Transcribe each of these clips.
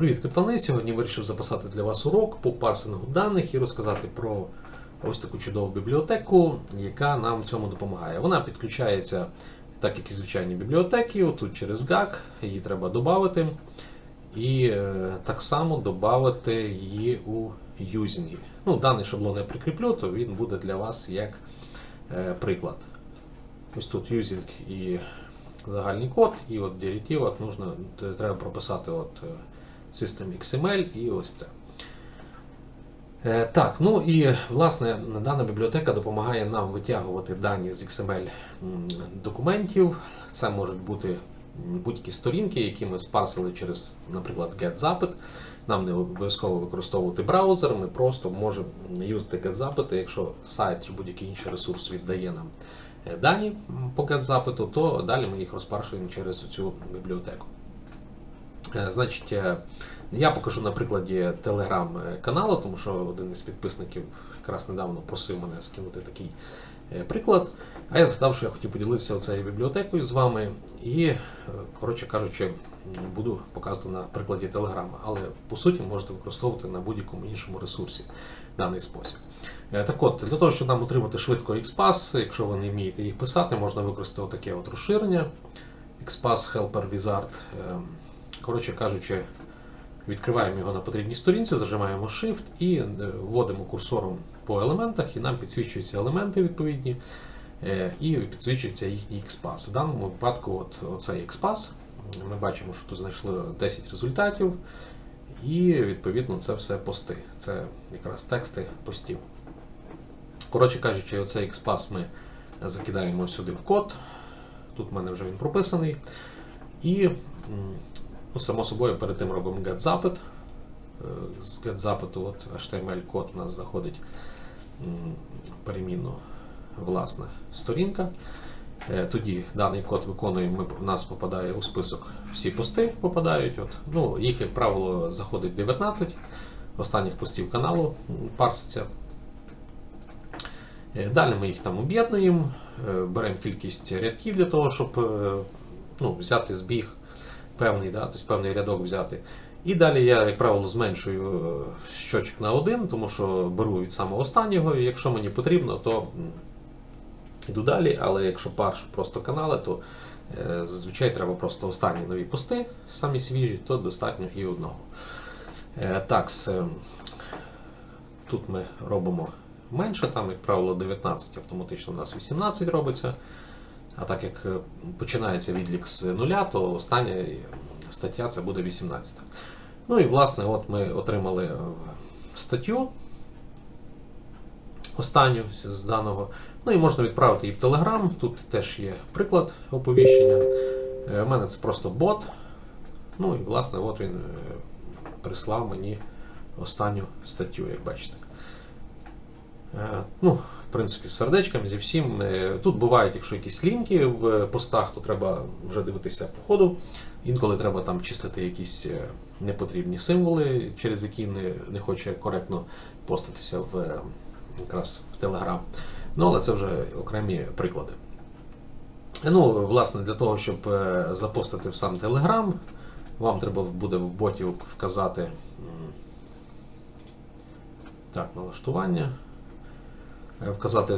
Привіт, криптони! Сьогодні вирішив записати для вас урок по парсингу даних і розказати про ось таку чудову бібліотеку, яка нам в цьому допомагає. Вона підключається, так як і звичайні бібліотеки, отут через GAG, її треба додати. І е, так само додати її у юзінгі. Ну, даний шаблон я прикріплю, то він буде для вас як е, приклад. Ось тут юзінг і загальний код, і от т- треба прописати от е, System XML і ось це. Е, Так, ну і власне дана бібліотека допомагає нам витягувати дані з XML документів. Це можуть бути будь-які сторінки, які ми спарсили через, наприклад, GetZapit. Нам не обов'язково використовувати браузер, ми просто можемо юзати GetZapit, якщо сайт чи будь-який інший ресурс віддає нам е, дані по GetZapit, то далі ми їх розпаршуємо через цю бібліотеку. Значить, е, я покажу на прикладі телеграм-каналу, тому що один із підписників якраз недавно просив мене скинути такий е, приклад. А я згадав, що я хотів поділитися цією бібліотекою з вами і, е, коротше кажучи, буду показувати на прикладі телеграма. Але по суті можете використовувати на будь-якому іншому ресурсі даний спосіб. Так от, для того, щоб нам отримати швидко XPath, якщо ви не вмієте їх писати, можна використати таке от розширення XPath Helper Wizard. Коротше кажучи, відкриваємо його на потрібній сторінці, зажимаємо Shift і е, вводимо курсором по елементах, і нам підсвічуються елементи відповідні, е, і підсвічується їхній XPath. В даному випадку от, оцей XPath. Ми бачимо, що тут знайшли 10 результатів, і відповідно це все пости. Це якраз тексти постів. Коротше кажучи, оцей XPath ми закидаємо сюди в код. Тут в мене вже він прописаний. І, ну, само собою, перед тим робимо get запит. Е, З get запиту от HTML-код у нас заходить перемінно власна сторінка. Е, Тоді даний код виконуємо, у нас попадає у список всі пости попадають. От. Ну, їх, як правило, заходить 19 останніх постів каналу парситься. Е, Далі ми їх там об'єднуємо, беремо кількість рядків для того, щоб ну, взяти збіг певний, да, тобто певний рядок взяти. І далі я, як правило, зменшую е, щочок на один, тому що беру від самого останнього, і якщо мені потрібно, то йду далі. Але якщо паршу просто канали, то е, зазвичай треба просто останні нові пости, самі свіжі, то достатньо і одного. Е, Так, е, тут ми робимо менше, там, як правило, 19, автоматично у нас 18 робиться. А так як е, починається відлік з нуля, то остання е, стаття це буде 18. Ну і власне, от ми отримали е, статтю останню з- даного. Ну і можна відправити її в Telegram. Тут теж є приклад оповіщення. Е, У мене це просто бот. Ну і власне, от він е, прислав мені останню статтю, як бачите. Е, Ну, в принципі, з сердечками зі всім. Е, Тут бувають, якщо якісь лінки в постах, то треба вже дивитися по ходу. Інколи треба там чистити якісь е, непотрібні символи, через які не, не хоче коректно постатися в е, якраз в Telegram. Ну, але це вже окремі приклади. Ну, власне, для того, щоб запостити в сам Telegram, вам треба буде в боті вказати так, налаштування. Вказати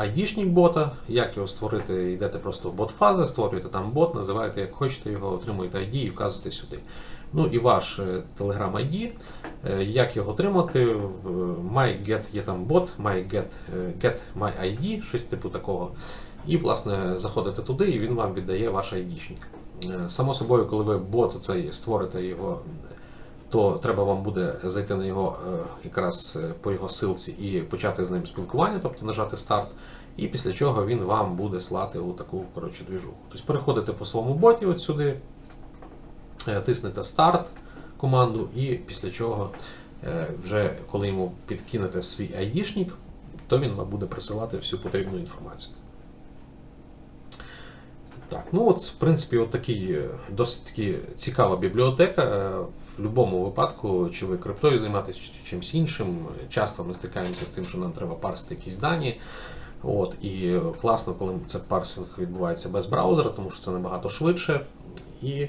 ID-шник бота, як його створити, йдете просто в бот-фази, створюєте там бот, називаєте як хочете його, отримуєте ID і вказуєте сюди. Ну і ваш е, Telegram ID, е, як його отримати, MyGet є там бот, MyGet е, get my ID, щось типу такого. І, власне, заходите туди, і він вам віддає ваш ID-шник. Само собою, коли ви бот цей створите його то треба вам буде зайти на його е, якраз е, по його силці і почати з ним спілкування, тобто нажати старт. І після чого він вам буде слати у таку коротше двіжуху. Тобто переходите по своєму боті от сюди, е, тиснете старт команду, і після чого вже коли йому підкинете свій ID-шник, то він вам буде присилати всю потрібну інформацію. Так, ну от, в принципі, от такий досить таки цікава бібліотека. В будь-якому випадку, чи ви криптою займаєтесь, чи чимось іншим, часто ми стикаємося з тим, що нам треба парсити якісь дані. От, і класно, коли це парсинг відбувається без браузера, тому що це набагато швидше. І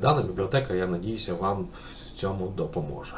Дана бібліотека, я надіюся, вам в цьому допоможе.